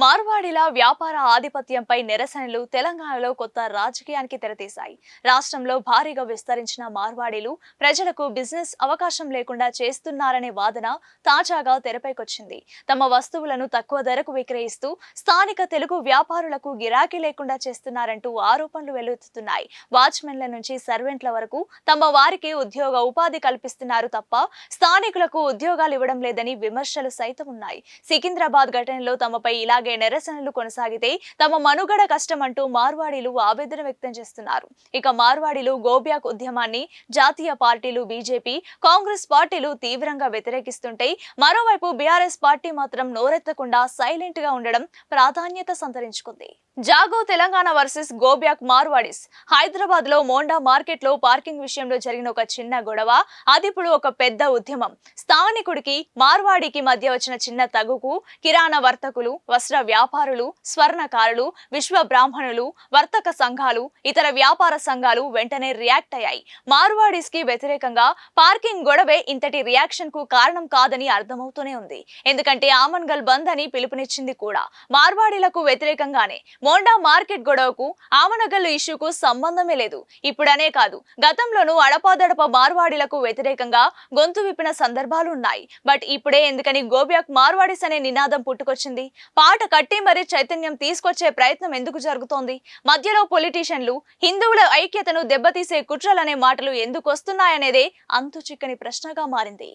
మార్వాడిల వ్యాపార ఆధిపత్యంపై నిరసనలు తెలంగాణలో కొత్త రాజకీయానికి తెరతీశాయి. రాష్ట్రంలో భారీగా విస్తరించిన మార్వాడీలు ప్రజలకు బిజినెస్ అవకాశం లేకుండా చేస్తున్నారనే వాదన తాజాగా తెరపైకొచ్చింది. తమ వస్తువులను తక్కువ ధరకు విక్రయిస్తూ స్థానిక తెలుగు వ్యాపారులకు గిరాకీ లేకుండా చేస్తున్నారంటూ ఆరోపణలు వెల్లువెత్తుతున్నాయి వాచ్మెన్ల నుంచి సర్వెంట్ల వరకు తమ వారికి ఉద్యోగ ఉపాధి కల్పిస్తున్నారు తప్ప స్థానికులకు ఉద్యోగాలు ఇవ్వడం లేదని విమర్శలు సైతం ఉన్నాయి. సికింద్రాబాద్ ఘటనలో తమపై ఇలాగే నిరసనలు కొనసాగితే తమ మనుగడ కష్టమంటూ మార్వాడీలు ఆవేదన వ్యక్తం చేస్తున్నారు. ఇక మార్వాడీలు గోబ్యాక్ ఉద్యమాన్ని జాతీయ పార్టీలు బీజేపీ కాంగ్రెస్ పార్టీలు తీవ్రంగా వ్యతిరేకిస్తుంటే మరోవైపు బీఆర్ఎస్ పార్టీ మాత్రం నోరెత్తకుండా సైలెంట్గా ఉండడం ప్రాధాన్యత సంతరించుకుంది. Jago Telangana versus go back Marwadis. హైదరాబాద్లో మోండా మార్కెట్లో పార్కింగ్ విషయంలో జరిగిన ఒక చిన్న గొడవ అది ఇప్పుడు ఒక పెద్ద ఉద్యమం. స్థానికుడికి మార్వాడికి మధ్య వచ్చిన చిన్న తగుకు కిరాణా వర్తకులు వస్త్ర వ్యాపారులు స్వర్ణకారులు విశ్వ బ్రాహ్మణులు వర్తక సంఘాలు ఇతర వ్యాపార సంఘాలు వెంటనే రియాక్ట్ అయ్యాయి. మార్వాడిస్కి వ్యతిరేకంగా పార్కింగ్ గొడవే ఇంతటి రియాక్షన్కు కారణం కాదని అర్థమవుతూనే ఉంది. ఎందుకంటే ఆమన్గల్ బంద్ అని పిలుపునిచ్చింది కూడా. మార్వాడీలకు వ్యతిరేకంగానే మోండా మార్కెట్ గొడవకు ఆమనగల్లు ఇష్యూకు సంబంధమే లేదు. ఇప్పుడనే కాదు గతంలోనూ అడపాదడప మార్వాడీలకు వ్యతిరేకంగా గొంతు విప్పిన సందర్భాలు ఉన్నాయి. బట్ ఇప్పుడే ఎందుకని గోబ్యాక్ మార్వాడీస్ అనే నినాదం పుట్టుకొచ్చింది? పాట కట్టి మరీ చైతన్యం తీసుకొచ్చే ప్రయత్నం ఎందుకు జరుగుతోంది? మధ్యలో పొలిటీషియన్లు హిందువుల ఐక్యతను దెబ్బతీసే కుట్రలనే మాటలు ఎందుకు వస్తున్నాయనేదే అంతు చిక్కని ప్రశ్నగా మారింది.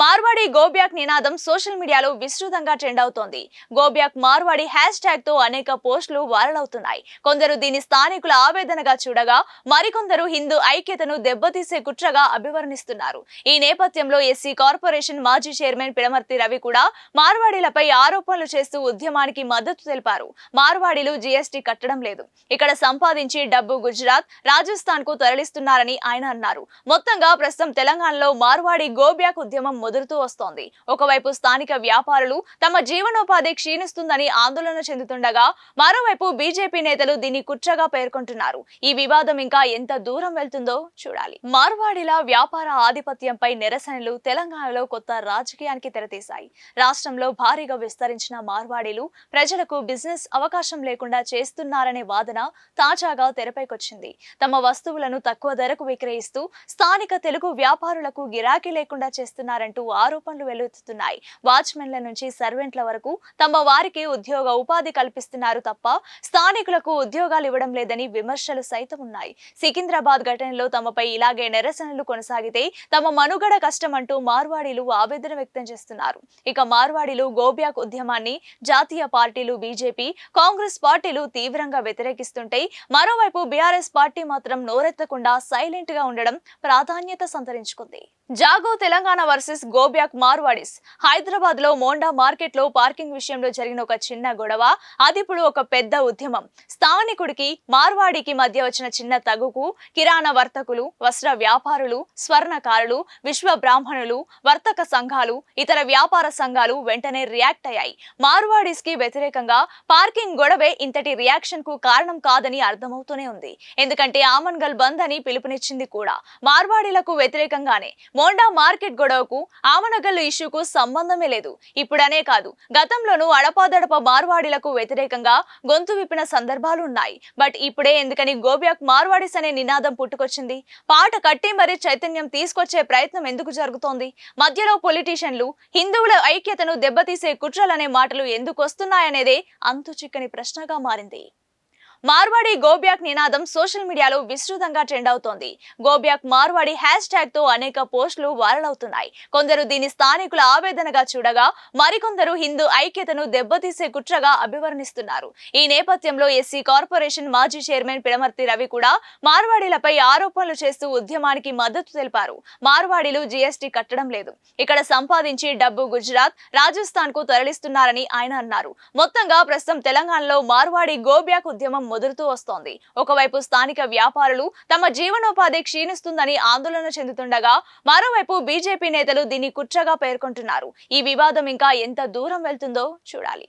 మార్వాడి గోబ్యాక్ నినాదం సోషల్ మీడియాలో విస్తృతంగా ట్రెండ్ అవుతోంది. గోబ్యాక్ మార్వాడి హ్యాష్ ట్యాగ్తో అనేక పోస్టులు వైరల్ అవుతున్నాయి. కొందరు దీని స్థానికుల ఆవేదనగా చూడగా మరికొందరు హిందూ ఐక్యతను దెబ్బతీసే కుట్రగా అభివర్ణిస్తున్నారు. ఈ నేపథ్యంలో ఎస్సీ కార్పొరేషన్ మాజీ చైర్మన్ పిడమర్తి రవి కూడా మార్వాడీలపై ఆరోపణలు చేస్తూ ఉద్యమానికి మద్దతు తెలిపారు. మార్వాడీలు జీఎస్టీ కట్టడం లేదు. ఇక్కడ సంపాదించి డబ్బు గుజరాత్ రాజస్థాన్కు తరలిస్తున్నారని ఆయన అన్నారు. మొత్తంగా ప్రస్తుతం తెలంగాణలో మార్వాడి గోబ్యాక్ ఉద్యమం ముదురుతూ వస్తోంది. ఒకవైపు స్థానిక వ్యాపారులు తమ జీవనోపాధి క్షీణిస్తుందని ఆందోళన చెందుతుండగా మరోవైపు బీజేపీ నేతలు దీన్ని కుట్రగా పేర్కొంటున్నారు. ఈ వివాదం ఇంకా ఎంత దూరం వెళ్తుందో చూడాలి. మార్వాడిల వ్యాపార ఆధిపత్యంపై నిరసనలు తెలంగాణలో కొత్త రాజకీయానికి తెరతీశాయి. రాష్ట్రంలో భారీగా విస్తరించిన మార్వాడీలు ప్రజలకు బిజినెస్ అవకాశం లేకుండా చేస్తున్నారనే వాదన తాజాగా తెరపైకొచ్చింది. తమ వస్తువులను తక్కువ ధరకు విక్రయిస్తూ స్థానిక తెలుగు వ్యాపారులకు గిరాకీ లేకుండా చేస్తున్నారంటూ ఆరోపణలు వెలువెత్తుతున్నాయి. వాచ్మెన్ల నుంచి సర్వెంట్ల వరకు తమ వారికి ఉద్యోగ ఉపాధి కల్పిస్తున్నారు తప్ప స్థానికులకు ఉద్యోగాలు ఇవ్వడం లేదని విమర్శలు సైతం ఉన్నాయి. సికింద్రాబాద్ ఘటనలో తమపై ఇలాగే నిరసనలు కొనసాగితే తమ మనుగడ కష్టమంటూ మార్వాడీలు ఆవేదన వ్యక్తం చేస్తున్నారు. ఇక మార్వాడీలు గోబ్యాక్ ఉద్యమాన్ని జాతీయ పార్టీలు బీజేపీ కాంగ్రెస్ పార్టీలు తీవ్రంగా వ్యతిరేకిస్తుంటే మరోవైపు బీఆర్ఎస్ పార్టీ మాత్రం నోరెత్తకుండా సైలెంట్గా ఉండడం ప్రాధాన్యత సంతరించుకుంది. Jago Telangana versus go back Marwadis. హైదరాబాద్లో మోండా మార్కెట్లో పార్కింగ్ విషయంలో జరిగిన ఒక చిన్న గొడవ అది ఇప్పుడు ఒక పెద్ద ఉద్యమం. స్థానికుడికి మార్వాడికి మధ్య వచ్చిన చిన్న తగుకు కిరాణా వర్తకులు వస్త్ర వ్యాపారులు స్వర్ణకారులు విశ్వ బ్రాహ్మణులు వర్తక సంఘాలు ఇతర వ్యాపార సంఘాలు వెంటనే రియాక్ట్ అయ్యాయి. మార్వాడిస్కి వ్యతిరేకంగా పార్కింగ్ గొడవే ఇంతటి రియాక్షన్కు కారణం కాదని అర్థమవుతూనే ఉంది. ఎందుకంటే ఆమన్గల్ బంద్ అని పిలుపునిచ్చింది కూడా. మార్వాడీలకు వ్యతిరేకంగానే మోండా మార్కెట్ గొడవకు ఆమనగల్ ఇష్యూకు సంబంధమే లేదు. ఇప్పుడనే కాదు గతంలోనూ అడపాదడప మార్వాడీలకు వ్యతిరేకంగా గొంతు విప్పిన సందర్భాలు ఉన్నాయి. బట్ ఇప్పుడే ఎందుకని గోబ్యాక్ మార్వాడీస్ అనే నినాదం పుట్టుకొచ్చింది. పాట కట్టి మరీ చైతన్యం తీసుకొచ్చే ప్రయత్నం ఎందుకు జరుగుతోంది? మధ్యలో పొలిటీషియన్లు హిందువుల ఐక్యతను దెబ్బతీసే కుట్రలనే మాటలు ఎందుకు వస్తున్నాయనేదే అంతు చిక్కని ప్రశ్నగా మారింది. మార్వాడి గోబ్యాక్ నినాదం సోషల్ మీడియాలో విస్తృతంగా ట్రెండ్ అవుతోంది. గోబ్యాక్ మార్వాడి హ్యాష్ ట్యాగ్తో అనేక పోస్టులు వైరల్ అవుతున్నాయి. కొందరు దీని స్థానికుల ఆవేదనగా చూడగా మరికొందరు హిందూ ఐక్యతను దెబ్బతీసే కుట్రగా అభివర్ణిస్తున్నారు. ఈ నేపథ్యంలో ఎస్సీ కార్పొరేషన్ మాజీ చైర్మన్ పిడమర్తి రవి కూడా మార్వాడీలపై ఆరోపణలు చేస్తూ ఉద్యమానికి మద్దతు తెలిపారు. మార్వాడీలు జీఎస్టీ కట్టడం లేదు. ఇక్కడ సంపాదించి డబ్బు గుజరాత్ రాజస్థాన్కు తరలిస్తున్నారని ఆయన అన్నారు. మొత్తంగా ప్రస్తుతం తెలంగాణలో మార్వాడి గోబ్యాక్ ఉద్యమం ముదురుతూ వస్తోంది. ఒకవైపు స్థానిక వ్యాపారులు తమ జీవనోపాధి క్షీణిస్తుందని ఆందోళన చెందుతుండగా మరోవైపు బీజేపీ నేతలు దీన్ని కుట్రగా పేర్కొంటున్నారు. ఈ వివాదం ఇంకా ఎంత దూరం వెళ్తుందో చూడాలి.